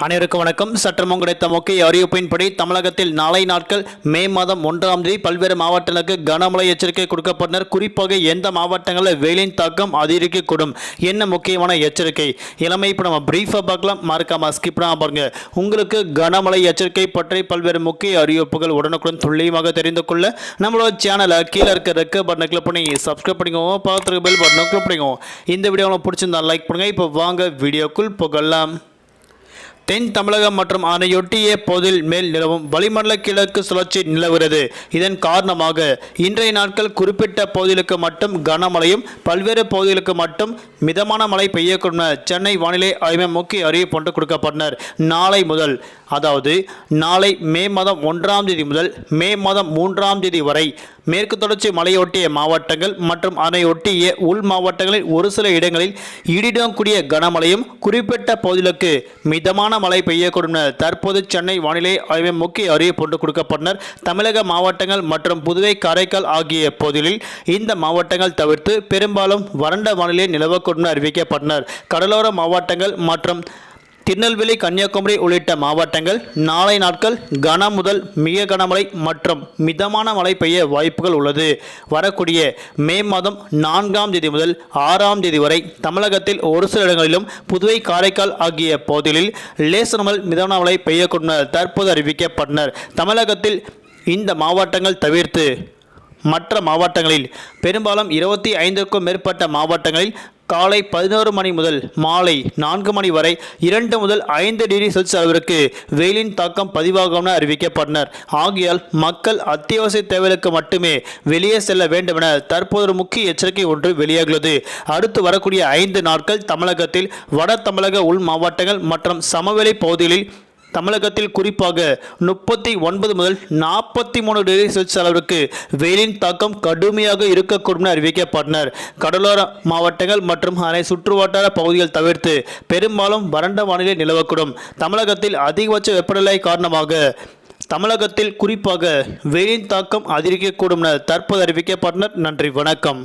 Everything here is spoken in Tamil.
அனைவருக்கும் வணக்கம். சற்றமும் கிடைத்த முக்கிய அறிவிப்பின்படி தமிழகத்தில் நாளை நாட்கள் மே மாதம் ஒன்றாம் தேதி பல்வேறு மாவட்டங்களுக்கு கனமழை எச்சரிக்கை கொடுக்கப்பட்டனர். குறிப்பாக எந்த மாவட்டங்களில் வெயிலின் தாக்கம் அதிகரிக்கக்கூடும் என்ன முக்கியமான எச்சரிக்கை? இளமை இப்போ நம்ம பிரீஃபாக பார்க்கலாம். மறக்காம ஸ்கிப் பண்ணாமல் பாருங்க. உங்களுக்கு கனமழை எச்சரிக்கை பற்றி பல்வேறு முக்கிய அறிவிப்புகள் உடனுக்குடன் துல்லியமாக தெரிந்து கொள்ள நம்மளோட சேனலை கீழே இருக்க ரெக்க பட்டனை கிளிக் பண்ணி சப்ஸ்கிரைப் பண்ணிக்கோங்க. பார்த்துருக்க பெல் பட்டனை கிளிக் பண்ணிக்கோங்க. இந்த வீடியோ உங்களுக்கு பிடிச்சிருந்தா லைக் பண்ணுங்கள் இப்போ வாங்க வீடியோக்குள் புகழலாம் தென் தமிழகம் மற்றும் அதனையொட்டிய பகுதியில் மேல் நிலவும் வளிமண்டல கிழக்கு சுழற்சி நிலவுகிறது. இதன் காரணமாக இன்றைய நாட்கள் குறிப்பிட்ட பகுதிகளுக்கு மட்டும் கனமழையும் பல்வேறு பகுதிகளுக்கு மட்டும் மிதமான மழை பெய்யக்கூடும் சென்னை வானிலை ஆய்வு முக்கிய அறிவிப்பு ஒன்று கொடுக்கப்பட்டனர். நாளை முதல் அதாவது நாளை மே மாதம் ஒன்றாம் தேதி முதல் மே மாதம் மூன்றாம் தேதி வரை மேற்கு தொடர்ச்சி மலையொட்டிய மாவட்டங்கள் மற்றும் அதனையொட்டிய உள் மாவட்டங்களில் ஒரு சில இடங்களில் இடியுடன் கூடிய கனமழையும் குறிப்பிட்ட பகுதிகளுக்கு மிதமான மழை பெய்யக்கூடும் என தற்போது சென்னை வானிலை ஆய்வு முக்கிய அறிவிப்பு கொடுக்கப்பட்டனர். தமிழக மாவட்டங்கள் மற்றும் புதுவை காரைக்கால் ஆகிய பகுதிகளில் இந்த மாவட்டங்கள் தவிர்த்து பெரும்பாலும் வறண்ட வானிலை நிலவக்கூடும் என அறிவிக்கப்பட்டனர். கடலோர மாவட்டங்கள் மற்றும் திருநெல்வேலி கன்னியாகுமரி உள்ளிட்ட மாவட்டங்கள் நாளை நாட்கள் கன முதல் மிக கனமழை மற்றும் மிதமான மழை பெய்ய வாய்ப்புகள் உள்ளது. வரக்கூடிய மே மாதம் நான்காம் தேதி முதல் ஆறாம் தேதி வரை தமிழகத்தில் ஒரு சில இடங்களிலும் புதுவை காரைக்கால் ஆகிய பகுதிகளில் லேசர் முதல் மிதமான மழை பெய்யக்கூடும் தற்போது அறிவிக்கப்பட்டனர். தமிழகத்தில் இந்த மாவட்டங்கள் தவிர்த்து மற்ற மாவட்டங்களில் பெரும்பாலும் இருபத்தி ஐந்துக்கும் மேற்பட்ட மாவட்டங்களில் காலை பதினோரு மணி முதல் மாலை நான்கு மணி வரை இரண்டு முதல் ஐந்து டிகிரி செல்சியஸ் அளவிற்கு வெயிலின் தாக்கம் பதிவாகும் என அறிவிக்கப்பட்டனர். ஆகையால் மக்கள் அத்தியாவசிய தேவைகளுக்கு மட்டுமே வெளியே செல்ல வேண்டும் என தற்போது ஒரு முக்கிய எச்சரிக்கை ஒன்று வெளியாகியுள்ளது. அடுத்து வரக்கூடிய ஐந்து நாட்கள் தமிழகத்தில் வட தமிழக உள் மாவட்டங்கள் மற்றும் சமவெளி பகுதிகளில் தமிழகத்தில் குறிப்பாக முப்பத்தி ஒன்பது முதல் நாற்பத்தி மூணு டிகிரி செல்சியஸ் அளவிற்கு வெயிலின் தாக்கம் கடுமையாக இருக்கக்கூடும் என அறிவிக்கப்பட்டனர். கடலோர மாவட்டங்கள் மற்றும் அதனை சுற்றுவட்டார பகுதிகள் தவிர்த்து பெரும்பாலும் வறண்ட வானிலை நிலவக்கூடும். தமிழகத்தில் அதிகபட்ச வெப்பநிலை காரணமாக தமிழகத்தில் குறிப்பாக வெயிலின் தாக்கம் அதிகரிக்கக்கூடும் என தற்போது அறிவிக்கப்பட்டனர். நன்றி வணக்கம்.